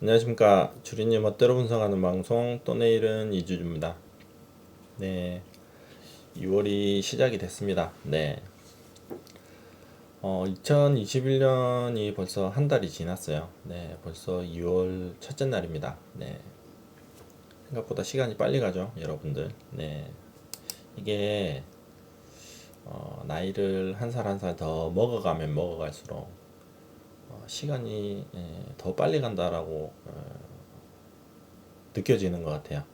안녕하십니까. 주리님 멋대로 분석하는 방송 또 내일은 이주주입니다. 네 2월이 시작이 됐습니다. 네. 어, 2021년이 벌써 한 달이 지났어요. 네 벌써 2월 첫째 날입니다. 네. 생각보다 시간이 빨리 가죠 여러분들. 네. 이게 어, 나이를 한 살 한 살 더 먹어가면 먹어갈수록 어, 시간이 예, 더 빨리 간다라고 어, 느껴지는 것 같아요.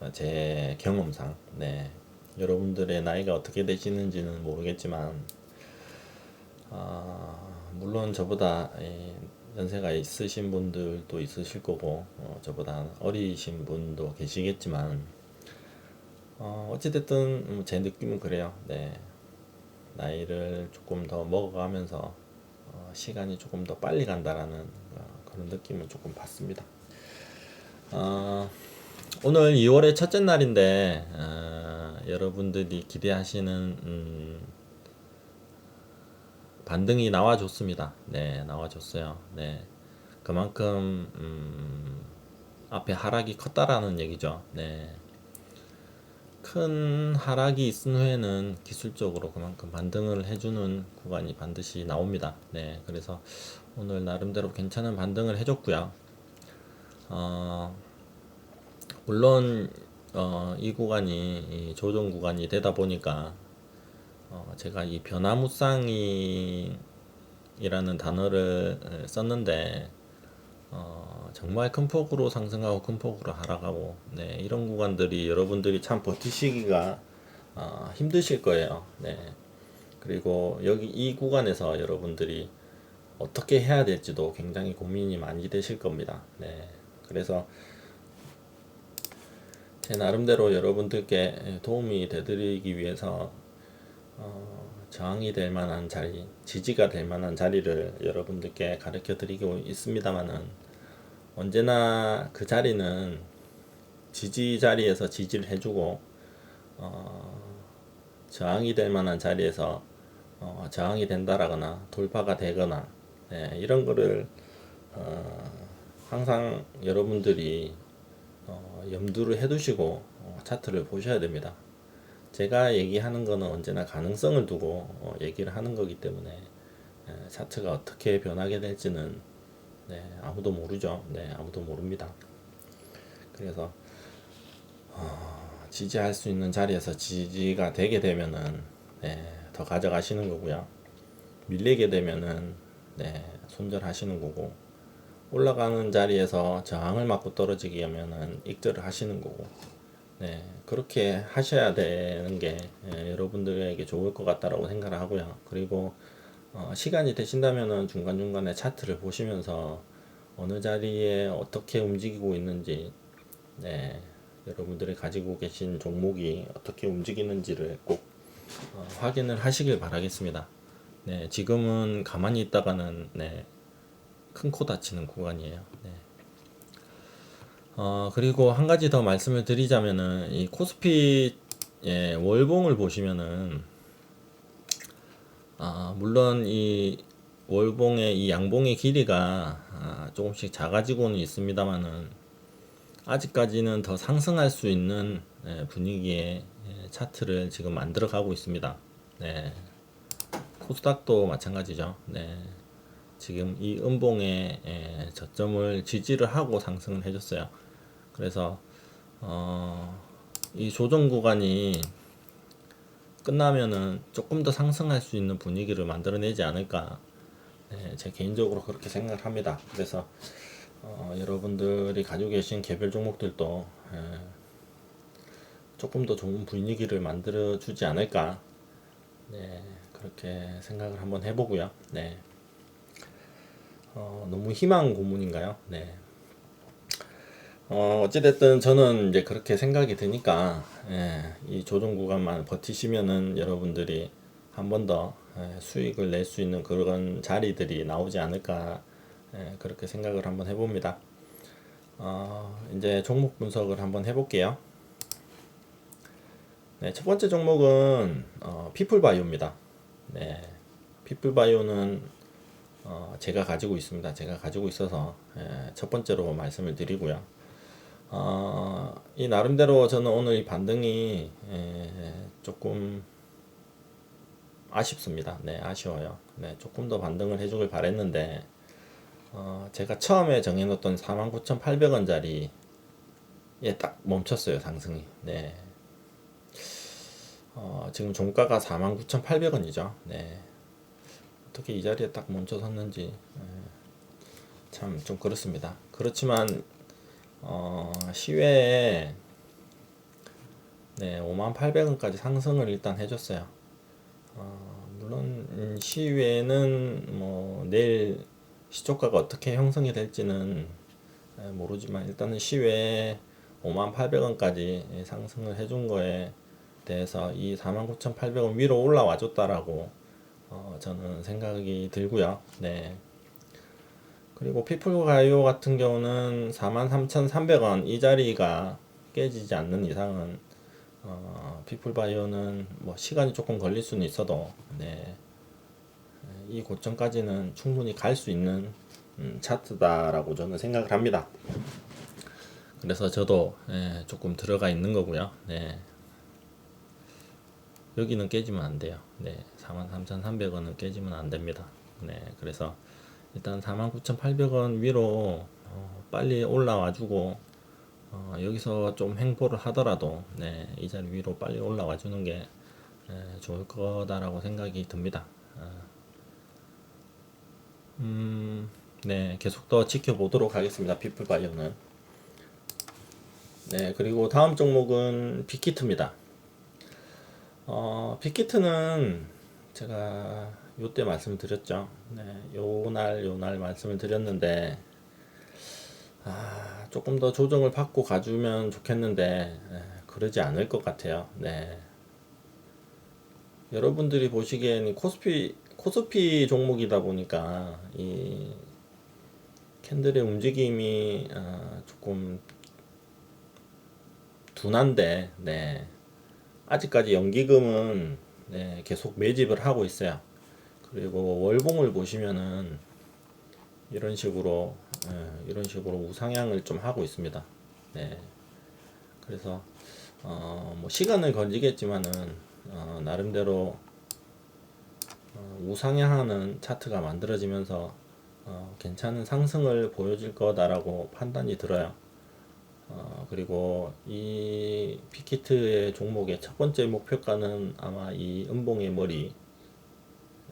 어, 제 경험상, 네. 여러분들의 나이가 어떻게 되시는지는 모르겠지만, 아, 물론 저보다 예, 연세가 있으신 분들도 있으실 거고, 어, 저보다 어리신 분도 계시겠지만, 어, 어찌됐든 음, 제 느낌은 그래요. 네. 나이를 조금 더 먹어가면서 어, 시간이 조금 더 빨리 간다라는 어, 그런 느낌을 조금 받습니다. 어, 오늘 2월의 첫째 날인데 어, 여러분들이 기대하시는 음, 반등이 나와줬습니다. 네, 나와줬어요. 네, 그만큼 음, 앞에 하락이 컸다라는 얘기죠. 네. 큰 하락이 있은 후에는 기술적으로 그만큼 반등을 해주는 구간이 반드시 나옵니다. 네, 그래서 오늘 나름대로 괜찮은 반등을 해줬고요. 어, 물론 어, 이 구간이 이 조정 구간이 되다 보니까 어, 제가 이 변화무쌍이라는 단어를 썼는데 어, 정말 큰 폭으로 상승하고 큰 폭으로 하락하고 네, 이런 구간들이 여러분들이 참 버티시기가 어, 힘드실 거예요. 네. 그리고 여기 이 구간에서 여러분들이 어떻게 해야 될지도 굉장히 고민이 많이 되실 겁니다. 네. 그래서 제 나름대로 여러분들께 도움이 되드리기 위해서 어, 저항이 될 만한 자리, 지지가 될 만한 자리를 여러분들께 가르쳐 드리고 있습니다만은 언제나 그 자리는 지지 자리에서 지지를 해주고 어, 저항이 될 만한 자리에서 어, 저항이 된다라거나 돌파가 되거나 네, 이런 거를 어, 항상 여러분들이 어, 염두를 해두시고 어, 차트를 보셔야 됩니다. 제가 얘기하는 거는 언제나 가능성을 두고 어, 얘기를 하는 거기 때문에 에, 차트가 어떻게 변하게 될지는 네, 아무도 모르죠. 네, 아무도 모릅니다. 그래서 어, 지지할 수 있는 자리에서 지지가 되게 되면은 네, 더 가져가시는 거고요. 밀리게 되면은 네, 손절하시는 거고 올라가는 자리에서 저항을 맞고 떨어지게 하면은 익절을 하시는 거고 네, 그렇게 하셔야 되는 게 예, 여러분들에게 좋을 것 같다라고 생각을 하고요. 그리고 어, 시간이 되신다면은 중간중간에 차트를 보시면서 어느 자리에 어떻게 움직이고 있는지, 네, 여러분들이 가지고 계신 종목이 어떻게 움직이는지를 꼭 어, 확인을 하시길 바라겠습니다. 네, 지금은 가만히 있다가는 네, 큰 코 다치는 구간이에요. 네. 어, 그리고 한 가지 더 말씀을 드리자면은 이 코스피 예, 월봉을 보시면은 아, 물론 이 월봉의 이 양봉의 길이가 아, 조금씩 작아지고는 있습니다만은 아직까지는 더 상승할 수 있는 예, 분위기의 예, 차트를 지금 만들어 가고 있습니다. 네. 코스닥도 마찬가지죠. 네. 지금 이 음봉의 예, 저점을 지지를 하고 상승을 해줬어요. 그래서 어, 이 조정 구간이 끝나면은 조금 더 상승할 수 있는 분위기를 만들어내지 않을까. 네, 제 개인적으로 그렇게 생각을 합니다. 그래서 어, 여러분들이 가지고 계신 개별 종목들도 예, 조금 더 좋은 분위기를 만들어 주지 않을까. 네, 그렇게 생각을 한번 해보고요. 네. 어, 너무 희망 고문인가요? 네. 어, 어찌됐든 저는 이제 그렇게 생각이 드니까, 예, 이 조정 구간만 버티시면은 여러분들이 한 번더 예, 수익을 낼 수 있는 그런 자리들이 나오지 않을까, 예, 그렇게 생각을 한번 해봅니다. 어, 이제 종목 분석을 한번 해볼게요. 네, 첫 번째 종목은, 어, 피플바이오입니다. 네, 피플바이오는 어, 제가 가지고 있습니다. 제가 가지고 있어서 예, 첫 번째로 말씀을 드리고요. 어, 이 나름대로 저는 오늘 이 반등이 예, 조금 아쉽습니다. 네, 아쉬워요. 네, 조금 더 반등을 해주길 바랬는데 어, 제가 처음에 정해놓던 49,800원짜리 예, 딱 멈췄어요 상승이. 네. 어, 지금 종가가 49,800원이죠. 네. 어떻게 이 자리에 딱 멈춰 섰는지 참 좀 그렇습니다. 그렇지만 어, 시외에 네, 58,800원까지 상승을 일단 해줬어요. 어, 물론 음, 시외는 뭐 내일 시초가가 어떻게 형성이 될지는 에, 모르지만 일단은 시외에 58,800원까지 상승을 해준 거에 대해서 이 49,800원 위로 올라와 줬다라고 어, 저는 생각이 들고요. 네. 그리고 피플가이오 같은 경우는 43,300원 이 자리가 깨지지 않는 이상은 어, 피플바이오는 뭐 시간이 조금 걸릴 수는 있어도 네. 이 고점까지는 충분히 갈 수 있는 음, 차트다라고 저는 생각을 합니다. 그래서 저도 예, 조금 들어가 있는 거고요. 네. 여기는 깨지면 안 돼요. 네, 43,300원은 깨지면 안 됩니다. 네, 그래서 일단 49,800원 위로 어, 빨리 올라와 주고 어, 여기서 좀 횡보를 하더라도 네, 이 자리 위로 빨리 올라와 주는 게 네, 좋을 거다라고 생각이 듭니다. 어. 음, 네, 계속 더 지켜보도록 하겠습니다. 피플바이오는. 네, 그리고 다음 종목은 빅히트입니다. 어, 빅히트는 제가 요때 말씀을 드렸죠. 네, 요날 요날 말씀을 드렸는데 아, 조금 더 조정을 받고 가주면 좋겠는데 네, 그러지 않을 것 같아요. 네. 여러분들이 보시기에는 코스피 코스피 종목이다 보니까 이 캔들의 움직임이 아, 조금 둔한데 네. 아직까지 연기금은 네, 계속 매집을 하고 있어요. 그리고 월봉을 보시면은 이런 식으로 예, 이런 식으로 우상향을 좀 하고 있습니다. 네. 그래서 어, 뭐 시간을 건지겠지만은 어, 나름대로 어, 우상향하는 차트가 만들어지면서 어, 괜찮은 상승을 보여줄 거다라고 판단이 들어요. 어, 그리고 이 빅히트의 종목의 첫 번째 목표가는 아마 이 음봉의 머리,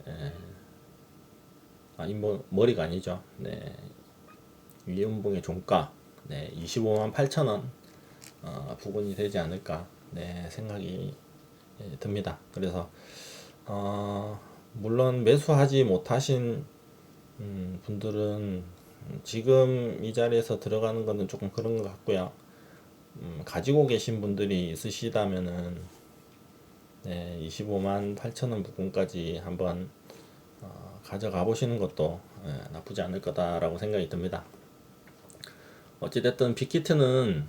에, 아, 이 뭐, 머리가 아니죠. 네. 위 음봉의 종가, 네, 25만 8천 원 어, 부분이 되지 않을까, 네, 생각이 예, 듭니다. 그래서 어, 물론 매수하지 못하신 음, 분들은 지금 이 자리에서 들어가는 거는 조금 그런 것 같고요. 음, 가지고 계신 분들이 있으시다면은 네, 25만 8천 원 부분까지 한번 어, 가져가 보시는 것도 예, 나쁘지 않을 거다라고 생각이 듭니다. 어찌됐든 빅히트는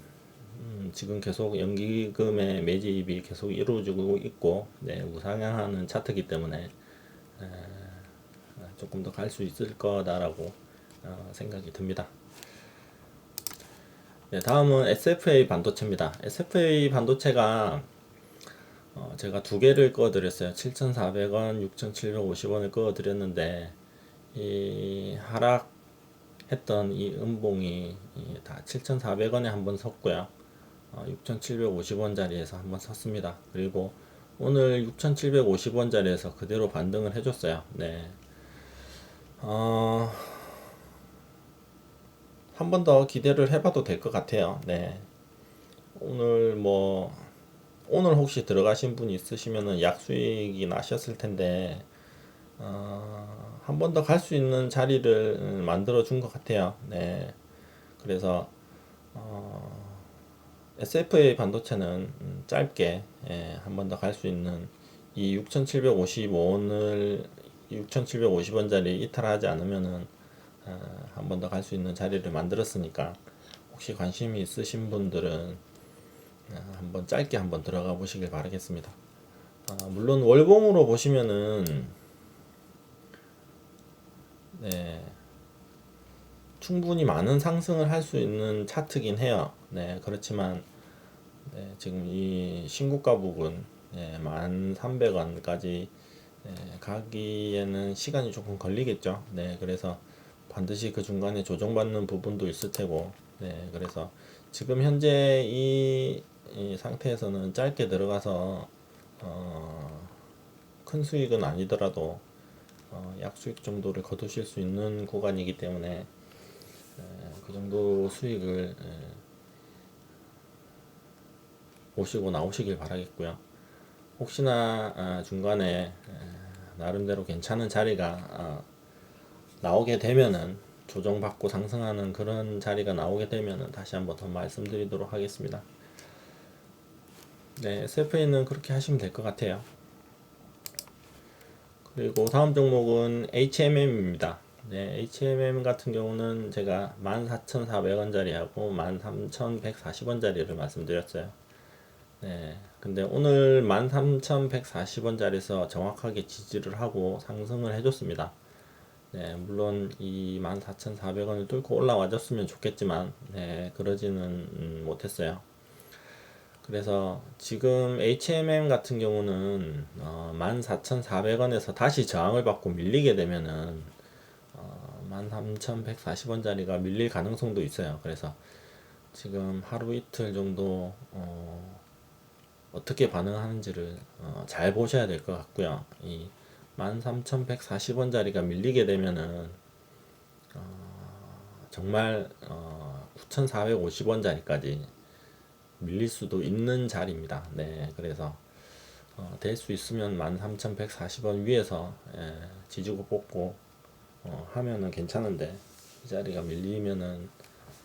음, 지금 계속 연기금의 매집이 계속 이루어지고 있고 네, 우상향하는 차트이기 때문에 에, 조금 더 갈 수 있을 거다라고 어, 생각이 듭니다. 네, 다음은 SFA 반도체입니다. SFA 반도체가 어, 제가 두 개를 꺼드렸어요. 7,400원, 6,750원을 꺼드렸는데 이 하락했던 이 음봉이 다 7,400원에 한번 섰고요. 어, 6,750원짜리에서 한번 섰습니다. 그리고 오늘 6,750원짜리에서 그대로 반등을 해줬어요. 네. 어, 한 번 더 기대를 해봐도 될 것 같아요. 네. 오늘 뭐 오늘 혹시 들어가신 분 있으시면은 약 수익이 나셨을 텐데 어, 한 번 더 갈 수 있는 자리를 만들어 준 것 같아요. 네. 그래서 어, SFA 반도체는 음, 짧게 예, 한 번 더 갈 수 있는 이 6,755원을 6,750원짜리 이탈하지 않으면은 어, 한 번 더 갈 수 있는 자리를 만들었으니까 혹시 관심이 있으신 분들은 어, 한번 짧게 한번 들어가 보시길 바라겠습니다. 아, 물론 월봉으로 보시면은 네, 충분히 많은 상승을 할 수 있는 차트긴 해요. 네, 그렇지만 네, 지금 이 신고가 부분 네, 1,300원까지 네, 가기에는 시간이 조금 걸리겠죠. 네, 그래서 반드시 그 중간에 조정받는 부분도 있을 테고, 네, 그래서 지금 현재 이, 이 상태에서는 짧게 들어가서 어, 큰 수익은 아니더라도 어, 약수익 정도를 거두실 수 있는 구간이기 때문에 에, 그 정도 수익을 에, 보시고 나오시길 바라겠고요. 혹시나 아, 중간에 에, 나름대로 괜찮은 자리가 아, 나오게 되면은 조정받고 상승하는 그런 자리가 나오게 되면은 다시 한번 더 말씀드리도록 하겠습니다. 네, SFA는 그렇게 하시면 될 것 같아요. 그리고 다음 종목은 HMM입니다. 네, HMM 같은 경우는 제가 14,400원짜리하고 13,140원짜리를 말씀드렸어요. 네, 근데 오늘 13,140원짜리에서 정확하게 지지를 하고 상승을 해줬습니다. 네, 물론 이 14,400원을 뚫고 올라와줬으면 좋겠지만, 네, 그러지는 음, 못했어요. 그래서 지금 HMM 같은 경우는 어, 14,400원에서 다시 저항을 받고 밀리게 되면은 어, 13,140원짜리가 밀릴 가능성도 있어요. 그래서 지금 하루 이틀 정도 어, 어떻게 반응하는지를 어, 잘 보셔야 될 것 같고요. 이 13,140원짜리가 밀리게 되면은 어, 정말 어, 9,450원짜리까지 밀릴 수도 있는 자리입니다. 네, 그래서 어, 될 수 있으면 13,140원 위에서 예, 지지고 뽑고 어, 하면은 괜찮은데 이 자리가 밀리면은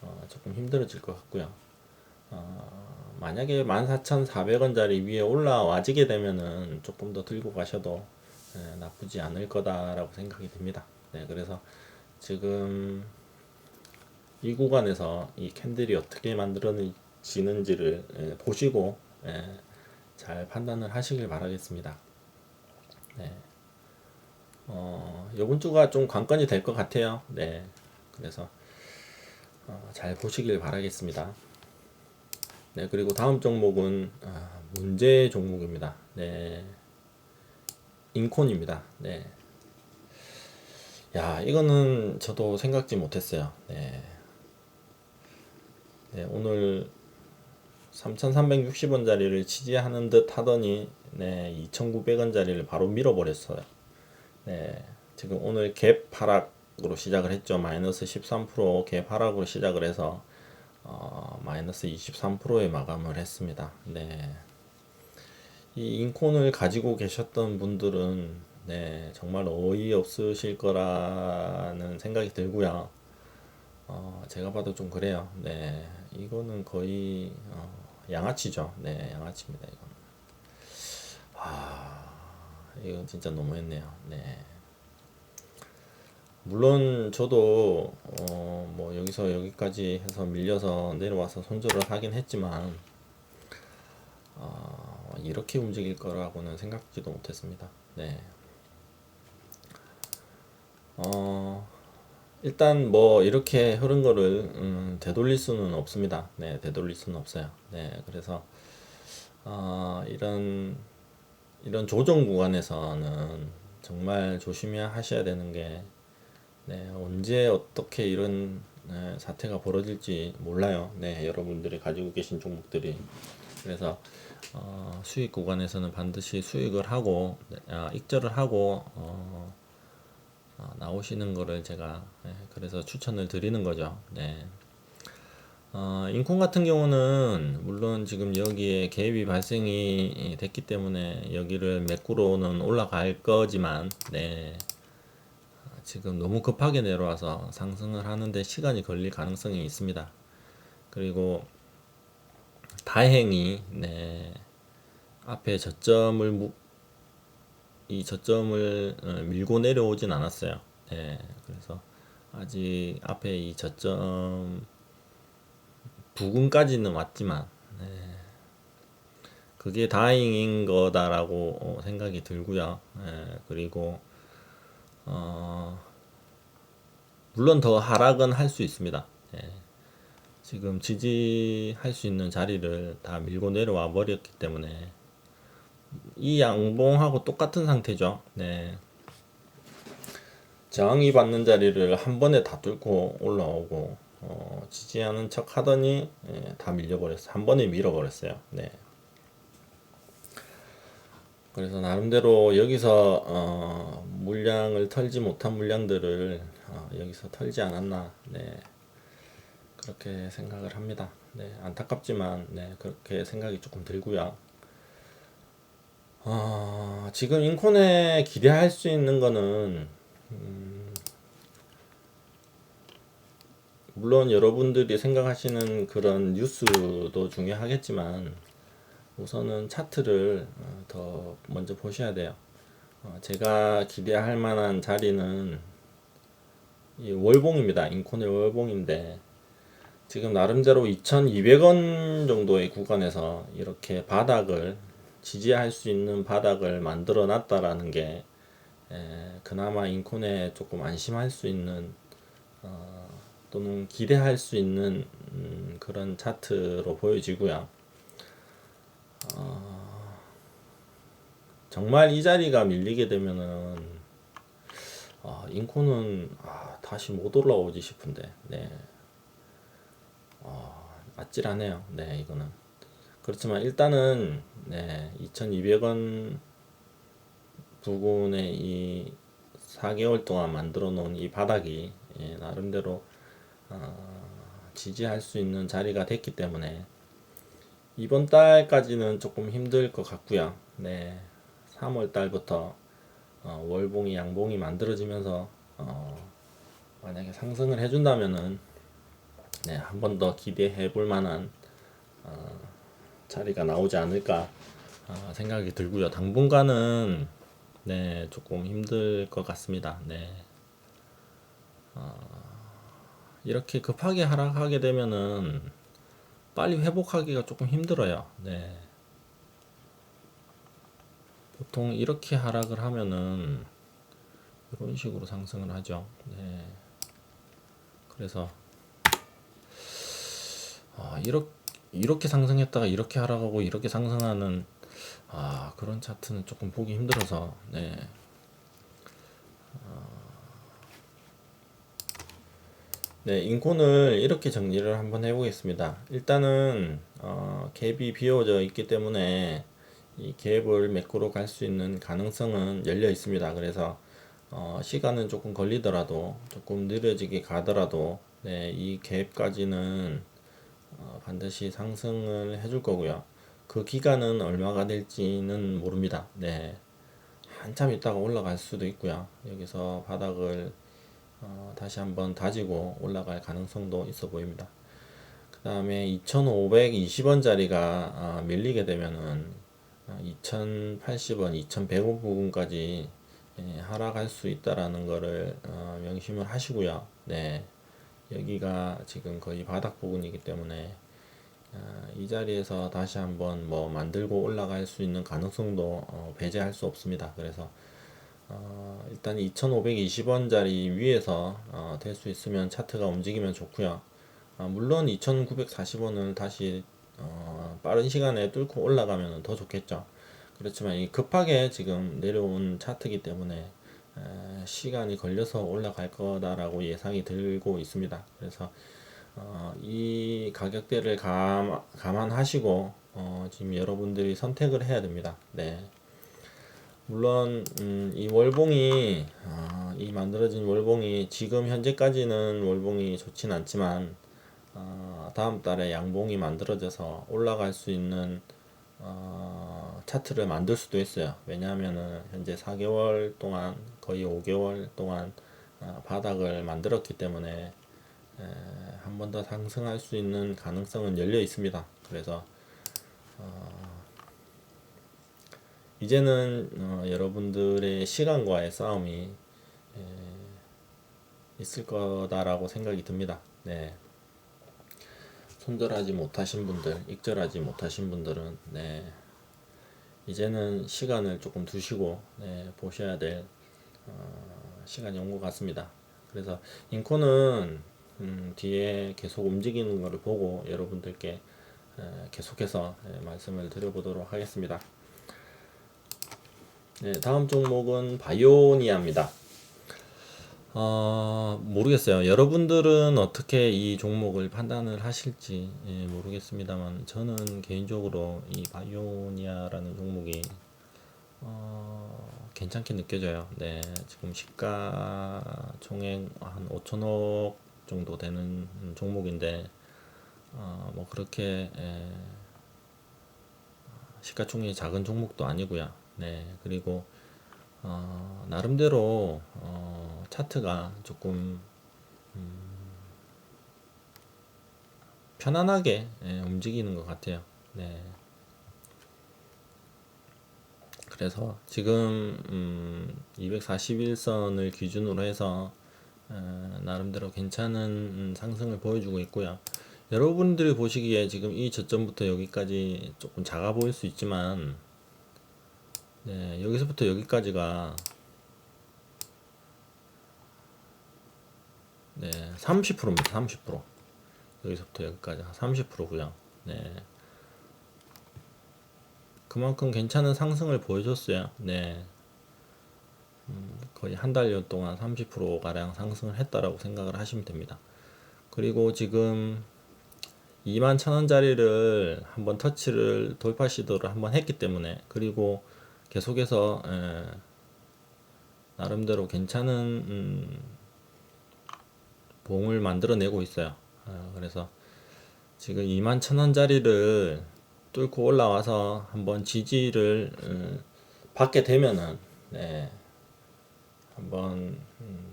어, 조금 힘들어질 것 같고요. 어, 만약에 14,400원짜리 위에 올라와지게 되면은 조금 더 들고 가셔도 예, 나쁘지 않을 거다라고 생각이 듭니다. 네, 그래서 지금 이 구간에서 이 캔들이 어떻게 만들어 지는지를 예, 보시고 예, 잘 판단을 하시길 바라겠습니다. 네. 어, 이번 주가 좀 관건이 될 것 같아요. 네. 그래서 어, 잘 보시길 바라겠습니다. 네, 그리고 다음 종목은 아, 문제 종목입니다. 네. 인콘입니다. 네. 야, 이거는 저도 생각지 못했어요. 네. 네, 오늘 3,360원짜리를 지지하는 듯 하더니 네, 2,900원짜리를 바로 밀어버렸어요. 네, 지금 오늘 갭 하락으로 시작을 했죠. 마이너스 13%갭 하락으로 시작을 해서 어, 마이너스 23%에 마감을 했습니다. 네. 이 인콘을 가지고 계셨던 분들은 네, 정말 어이없으실 거라는 생각이 들고요. 어, 제가 봐도 좀 그래요. 네, 이거는 거의 어, 양아치죠. 네, 양아치입니다. 이거. 아, 이건 진짜 너무했네요. 네. 물론 저도 어, 뭐 여기서 여기까지 해서 밀려서 내려와서 손절을 하긴 했지만 어, 이렇게 움직일 거라고는 생각지도 못했습니다. 네. 어, 일단 뭐 이렇게 흐른 거를 음, 되돌릴 수는 없습니다. 네, 되돌릴 수는 없어요. 네, 그래서 어, 이런 이런 조정 구간에서는 정말 조심하셔야 되는 게 네, 언제 어떻게 이런 네, 사태가 벌어질지 몰라요. 네, 여러분들이 가지고 계신 종목들이 그래서 어, 수익 구간에서는 반드시 수익을 하고 네, 아, 익절을 하고 어, 어, 나오시는 거를 제가 네, 그래서 추천을 드리는 거죠. 네. 어, 인콘 같은 경우는 물론 지금 여기에 갭이 발생이 됐기 때문에 여기를 매꾸로는 올라갈 거지만 네. 지금 너무 급하게 내려와서 상승을 하는데 시간이 걸릴 가능성이 있습니다. 그리고 다행히 네. 앞에 저점을 무, 이 저점을 어, 밀고 내려오진 않았어요. 네, 그래서 아직 앞에 이 저점 부근까지는 왔지만 네, 그게 다행인 거다라고 어, 생각이 들고요. 네, 그리고 어, 물론 더 하락은 할 수 있습니다. 예. 지금 지지할 수 있는 자리를 다 밀고 내려와 버렸기 때문에 이 양봉하고 똑같은 상태죠. 네. 저항이 받는 자리를 한 번에 다 뚫고 올라오고 어, 지지하는 척 하더니 예, 다 밀려버렸어요. 한 번에 밀어버렸어요. 네. 그래서 나름대로 여기서 어, 물량을 털지 못한 물량들을 어, 여기서 털지 않았나 네. 그렇게 생각을 합니다. 네, 안타깝지만 네, 그렇게 생각이 조금 들고요. 어, 지금 인콘에 기대할 수 있는 거는 음, 물론 여러분들이 생각하시는 그런 뉴스도 중요하겠지만 우선은 차트를 어, 더 먼저 보셔야 돼요. 어, 제가 기대할 만한 자리는 이 월봉입니다. 인콘의 월봉인데 지금 나름대로 2,200원 정도의 구간에서 이렇게 바닥을 지지할 수 있는 바닥을 만들어 놨다라는 게 에, 그나마 인콘에 조금 안심할 수 있는 어, 또는 기대할 수 있는 음, 그런 차트로 보여지고요. 어, 정말 이 자리가 밀리게 되면은 아, 인코는 아, 다시 못 올라오지 싶은데 네. 아, 아찔하네요. 네, 이거는. 그렇지만 일단은 네, 2,200원 부근에 이 4개월 동안 만들어 놓은 이 바닥이 예, 나름대로 어, 지지할 수 있는 자리가 됐기 때문에 이번 달까지는 조금 힘들 것 같고요. 네, 3월 달부터 어, 월봉이 양봉이 만들어지면서 어, 만약에 상승을 해준다면은 네, 한 번 더 기대해 볼 만한 어, 자리가 나오지 않을까 어, 생각이 들고요. 당분간은 네, 조금 힘들 것 같습니다. 네. 어, 이렇게 급하게 하락하게 되면은 빨리 회복하기가 조금 힘들어요. 네. 보통 이렇게 하락을 하면은 이런 식으로 상승을 하죠. 네. 그래서 아, 이렇게 이렇게 상승했다가 이렇게 하락하고 이렇게 상승하는 아, 그런 차트는 조금 보기 힘들어서 네. 네, 인콘을 이렇게 정리를 한번 해보겠습니다. 일단은 어, 갭이 비워져 있기 때문에 이 갭을 매꾸로 갈 수 있는 가능성은 열려 있습니다. 그래서 어, 시간은 조금 걸리더라도 조금 느려지게 가더라도 네, 이 갭까지는 어, 반드시 상승을 해줄 거고요. 그 기간은 얼마가 될지는 모릅니다. 네, 한참 있다가 올라갈 수도 있고요. 여기서 바닥을 어, 다시 한번 다지고 올라갈 가능성도 있어 보입니다. 그 다음에 2520원짜리가 어, 밀리게 되면은 어, 2080원, 2100원 부분까지 예, 하락할 수 있다라는 거를 어, 명심을 하시고요. 네. 여기가 지금 거의 바닥 부분이기 때문에 어, 이 자리에서 다시 한번 뭐 만들고 올라갈 수 있는 가능성도 어, 배제할 수 없습니다. 그래서 어, 일단 2520원짜리 위에서 어, 될 수 있으면 차트가 움직이면 좋고요. 아, 물론 2940원을 다시 어, 빠른 시간에 뚫고 올라가면 더 좋겠죠. 그렇지만 이 급하게 지금 내려온 차트이기 때문에 에, 시간이 걸려서 올라갈 거다라고 예상이 들고 있습니다. 그래서 어, 이 가격대를 감, 감안하시고 어, 지금 여러분들이 선택을 해야 됩니다. 네. 물론 음, 이 월봉이 어, 이 만들어진 월봉이 지금 현재까지는 월봉이 좋진 않지만 어, 다음 달에 양봉이 만들어져서 올라갈 수 있는 어, 차트를 만들 수도 있어요. 왜냐하면은 현재 4개월 동안 거의 5개월 동안 어, 바닥을 만들었기 때문에 한 번 더 상승할 수 있는 가능성은 열려 있습니다. 그래서 어, 이제는 어, 여러분들의 시간과의 싸움이 에, 있을 거다라고 생각이 듭니다. 네. 손절하지 못하신 분들, 익절하지 못하신 분들은 네. 이제는 시간을 조금 두시고 네, 보셔야 될 어, 시간이 온 것 같습니다. 그래서 인코는 음, 뒤에 계속 움직이는 것을 보고 여러분들께 에, 계속해서 에, 말씀을 드려보도록 하겠습니다. 네, 다음 종목은 바이오니아입니다. 어, 모르겠어요. 여러분들은 어떻게 이 종목을 판단을 하실지 예, 모르겠습니다만 저는 개인적으로 이 바이오니아라는 종목이 어, 괜찮게 느껴져요. 네, 지금 시가 총액 한 5천억 정도 되는 종목인데 어, 뭐 그렇게 예, 시가총액이 작은 종목도 아니고요. 네, 그리고 어, 나름대로 어, 차트가 조금 음, 편안하게 예, 움직이는 것 같아요. 네. 그래서 지금 음, 241선을 기준으로 해서 어, 나름대로 괜찮은 음, 상승을 보여주고 있고요. 여러분들이 보시기에 지금 이 저점부터 여기까지 조금 작아 보일 수 있지만 네, 여기서부터 여기까지가 네, 30%입니다. 30%. 여기서부터 여기까지 30%고요. 네. 그만큼 괜찮은 상승을 보여줬어요. 네. 음, 거의 한 달여 동안 30% 가량 상승을 했다라고 생각을 하시면 됩니다. 그리고 지금 2만 천 원짜리를 한번 터치를 돌파 시도를 한번 했기 때문에 그리고 계속해서 에, 나름대로 괜찮은 음, 봉을 만들어내고 있어요. 어, 그래서 지금 2만 천 원짜리를 뚫고 올라와서 한번 지지를 음, 받게 되면은 네, 한번 음,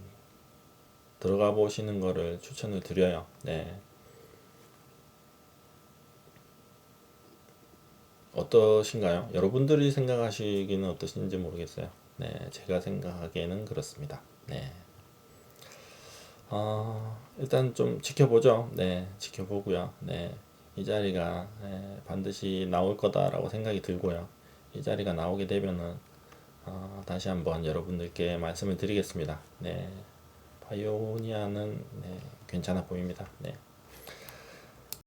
들어가 보시는 거를 추천을 드려요. 네. 어떠신가요? 여러분들이 생각하시기는 어떠신지 모르겠어요. 네, 제가 생각하기에는 그렇습니다. 네. 어, 일단 좀 지켜보죠. 네, 지켜보고요. 네, 이 자리가 네, 반드시 나올 거다라고 생각이 들고요. 이 자리가 나오게 되면은 어, 다시 한번 여러분들께 말씀을 드리겠습니다. 네, 바이오니아는 네, 괜찮아 보입니다. 네.